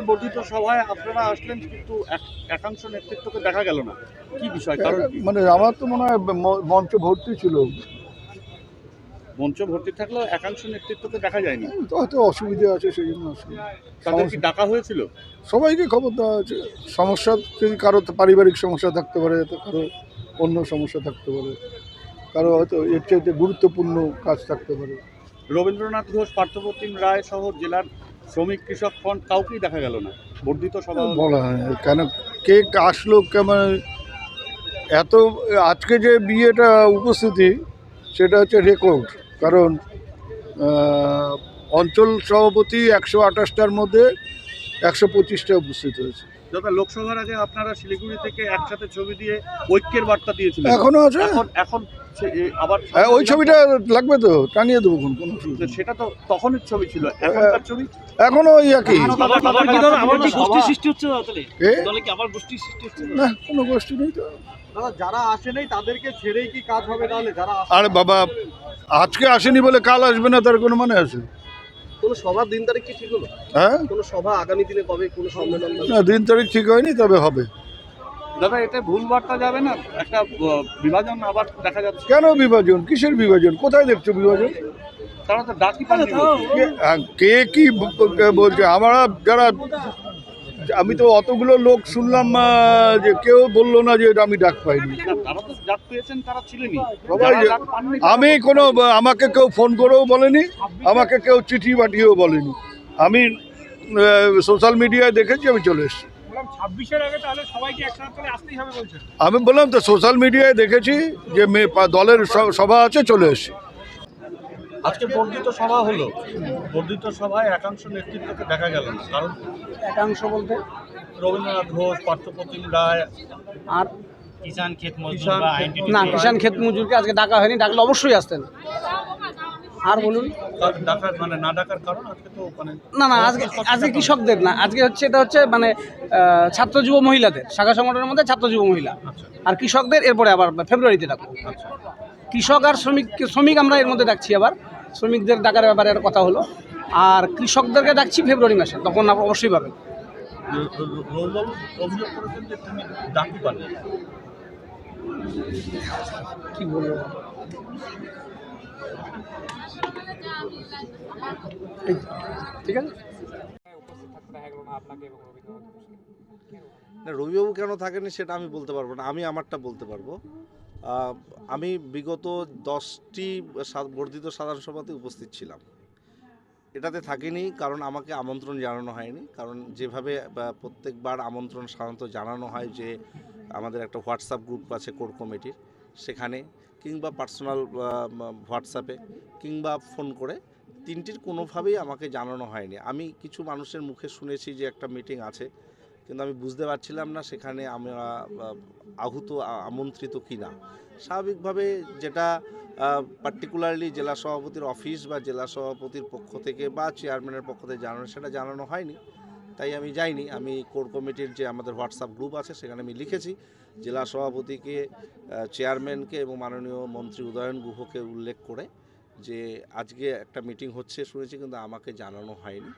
বর্ধিত সভায় আপনারা আসলেন কিন্তু এক- একাংশ নেতৃত্বকে দেখা গেল না। কি বিষয়? কারণ মানে আমার তো মনে হয় মঞ্চ ভর্তি ছিল। মঞ্চ ভর্তি থাকলেও একাংশ নেতৃত্বকে দেখা যায়নি। তো হয়তো অসুবিধা আছে সেই জন্য। তাদের কি ডাকা হয়েছিল? সবাইকে খবর দেওয়া আছে সমস্যা যদি কারও পারিবারিক সমস্যা থাকতে পারে তো কারও অন্য সমস্যা থাকতে পারে। কারও হয়তো এর চাইতে গুরুত্বপূর্ণ কাজ থাকতে পারে। রবীন্দ্রনাথ ঘোষ পার্থপ্রতিম রায় সহ জেলার শ্রমিক কৃষক ফ্রন্ট কাউকেই দেখা গেল না। বর্ধিত সভা বলা হয়। কেন? কে আসলো কেমন? এত আজকে যে বিয়েটা উপস্থিতি সেটা হচ্ছে রেকর্ড কারণ অঞ্চল সভাপতি একশো আঠাশটার মধ্যে একশো পঁচিশটা উপস্থিত হয়েছে। যথা লোকসভার আগে আপনারা শিলিগুড়ি থেকে একসাথে ছবি দিয়ে ঐক্যের বার্তা দিয়েছিলেন। এখনও আছে? এখন এখন সে- আবার হ্যাঁ ওই ছবিটা লাগবে তো টানিয়ে দেবো কোন কোনো সেটা তো তখনের ছবি ছিল এখনকার ছবি? এখনও ওই একই। আবার কি গোষ্ঠী সৃষ্টি হচ্ছে দলে কি? আবার গোষ্ঠী সৃষ্টি হচ্ছে না কোনো গোষ্ঠী নেই তো। দাদা যারা আসে নাই তাদেরকে ছেড়েই কি কাজ হবে তাহলে? যারা আরে বাবা আজকে আসেনি বলে কাল আসবে না তার কোনো মানে আছে? কোনো দিন তারিখ কি ঠিক হলো? হ্যাঁ? কোনো সভা আগামী দিনে কবে? কোনো সম্মেলন না দিন তারিখ ঠিক হয়নি তবে হবে। দাদা এতে ভুল বার্তা যাবে না? একটা বিভাজন আবার দেখা যাচ্ছে। কেন বিভাজন? কিসের বিভাজন? কোথায় দেখছ বিভাজন? তারা তো ডাকি পাননি বলছে। কে- বলছে? আমরা যারা আমি তো অতগুলো লোক শুনলাম যে কেউ বলল না যে আমি ডাক পাইনি। আমি কোনো আমাকে কেউ ফোন করেও বলেনি আমাকে কেউ চিঠি পাঠিয়েও বলেনি। আমি সোশ্যাল মিডিয়ায় দেখেছি আমি চলে এসেছি। ছাব্বিশের আগে তাহলে সবাইকে একসাথে চলে আসতেই হবে বলছেন আমি বললাম তো সোশ্যাল মিডিয়ায় দেখেছি যে মে দলের স- সভা আছে চলে এসেছি। আজকে বর্ধিত সভা হলো। বর্ধিত সভায় একাংশ নেতৃত্বকে দেখা গেল কারণ একাংশ বলতে? রবীন্দ্রনাথ ঘোষ পার্থপ্রতিম রায় আর না কিষান ক্ষেত মজুরকে আজকে ডাকা হয়নি ডাকলে অবশ্যই আসতেন। আর বলুন? মানে না ডাকার কারণ আজকে তো মানে না না আজকে আজকে কৃষকদের না আজকে হচ্ছে এটা হচ্ছে মানে ছাত্র যুব মহিলাদের শাখা সংগঠনের মধ্যে ছাত্র যুব মহিলা। আর কৃষকদের এরপরে আবার ফেব্রুয়ারিতে ডাকবো। আচ্ছা। কৃষক আর শ্রমিক শ্রমিক আমরা এর মধ্যে ডাকছি আবার। শ্রমিকদের ডাকার ব্যাপারে একটা কথা হলো। আর কৃষকদেরকে ডাকছি ফেব্রুয়ারি মাসে তখন অবশ্যই পাবেন। কি বলব? ঠিক আছে? রবিবাবু কেন থাকেনি সেটা আমি বলতে পারব না, আমি আমারটা বলতে পারব। আমি বিগত দশটি বর্ধিত সাধারণ সভাতে উপস্থিত ছিলাম। এটাতে থাকিনি, কারণ আমাকে আমন্ত্রণ জানানো হয়নি, কারণ যেভাবে প্রত্যেকবার আমন্ত্রণ সাধারণত জানানো হয় যে আমাদের একটা হোয়াটসঅ্যাপ গ্রুপ আছে কোর কমিটির সেখানে কিংবা পার্সোনাল হোয়াটসঅ্যাপে কিংবা ফোন করে তিনটির কোনোভাবেই আমাকে জানানো হয়নি। আমি কিছু মানুষের মুখে শুনেছি যে একটা মিটিং আছে কিন্তু আমি বুঝতে পারছিলাম না সেখানে আমরা আহ, আহুত আমন্ত্রিত কি না। স্বাভাবিকভাবে যেটা পার্টিকুলারলি জেলা সভাপতির অফিস বা জেলা সভাপতির পক্ষ থেকে বা চেয়ারম্যানের পক্ষ থেকে জানানো সেটা জানানো হয়নি। তাই আমি যাইনি। আমি কোর কমিটির যে আমাদের হোয়াটসঅ্যাপ গ্রুপ আছে, সেখানে আমি লিখেছি। জেলা সভাপতিকে চেয়ারম্যানকে এবং মাননীয় মন্ত্রী উদয়ন গুহকে উল্লেখ করে যে আজকে একটা মিটিং হচ্ছে, শুনেছি কিন্তু আমাকে জানানো হয়নি।